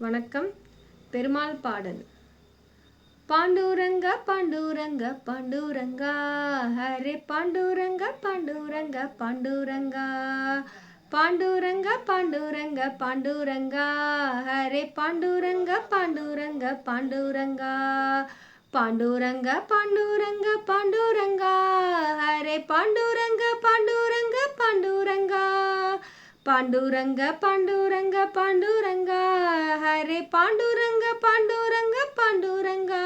வணக்கம். பெருமாள் பாடல். பாண்டூரங்க பாண்டூரங்க பாண்டூரங்கா. ஹரே பாண்டூரங்க பாண்டூரங்க பாண்டூரங்கா. பாண்டூரங்க பாண்டூரங்க பாண்டூரங்கா. ஹரே பாண்டூரங்க பாண்டூரங்க பாண்டூரங்கா. பாண்டூரங்க பாண்டூரங்க பாண்டூரங்கா. ஹரே பாண்டூரங்க பாண்டூரங்க பாண்டூரங்கா. பாண்டூரங்க பாண்டூரங்க பாண்டூரங்கா. ஹரே பாண்டூரங்க பாண்டூரங்க பாண்டூரங்கா.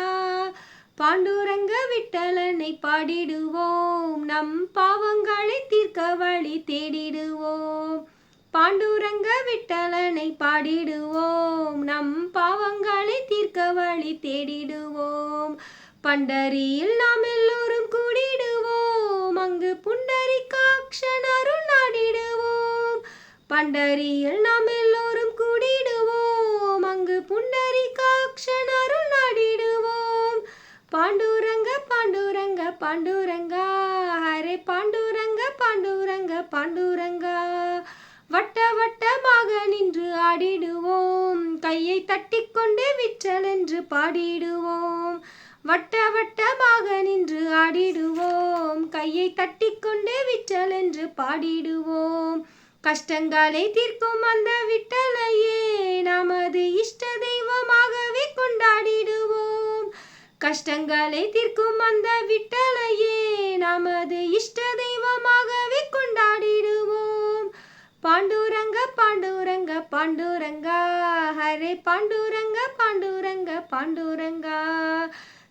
பாண்டூரங்க விட்டலனை பாடிடுவோம். நம் பாவங்களை தீர்க்க வழி தேடிடுவோம். பாண்டூரங்க விட்டலனை பாடிடுவோம். நம் பாவங்களை தீர்க்க வழி தேடிடுவோம். பண்டரியில் நாம் எல்லோரும் கூடிடுவோம். அங்கு புண்டரிகாக்ஷன் அருள் நாடிடுவோம். பண்டரியில் நாம் எல்லோரும் புண்டரிகாக்ஷன் அருள் நாடிடுவோம். பாண்டூரங்க பாண்டூரங்க பாண்டூரங்கா ஹரே பாண்டூரங்க பாண்டூரங்க பாண்டூரங்கா. வட்ட வட்டமாக நின்று ஆடிடுவோம். கையை தட்டிக்கொண்டே விற்றல் என்று பாடிடுவோம். வட்ட வட்டமாக நின்று ஆடிடுவோம். கையை தட்டிக்கொண்டே விற்றல் என்று பாடிடுவோம். கஷ்டங்களை தீர்க்கும் அந்த விட்டலையே நமது இஷ்ட தெய்வமாகவே கொண்டாடிடுவோம். கஷ்டங்களை தீர்க்கும் அந்த விட்டலையே நமது இஷ்ட தெய்வமாகவே கொண்டாடிடுவோம். பாண்டூரங்க பாண்டூரங்க பாண்டூரங்கா ஹரே பாண்டூரங்க பாண்டூரங்க பாண்டூரங்கா.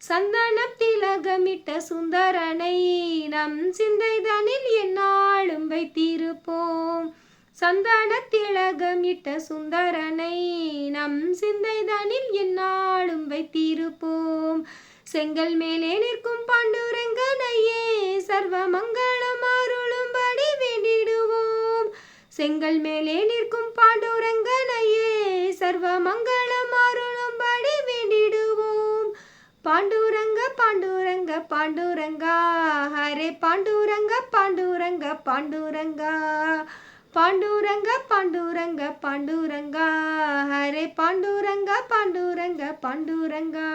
சந்தனம் திலகமிட்ட சுந்தரனை நம் சிந்தைதனில் என்னாலும் வைத்திருப்போம். சந்தன திலகமிட்ட சுந்தரனை நம் சிந்தைதனில் என்னாலும் வைத்திருப்போம். செங்கல் மேலே நிற்கும் பாண்டுரங்கனையே சர்வ மங்களம் அருளும்படி வேண்டிடுவோம். செங்கல் மேலே நிற்கும் பாண்டுரங்கனையே சர்வ மங்கள பாண்டூரங்க பாண்டூரங்க பாண்டூரங்கா. ஹரே பாண்டூரங்க பாண்டூரங்க பாண்டூரங்கா. பாண்டூரங்க பாண்டூரங்க பாண்டூரங்கா. ஹரே பாண்டூரங்க பாண்டூரங்க பாண்டூரங்கா.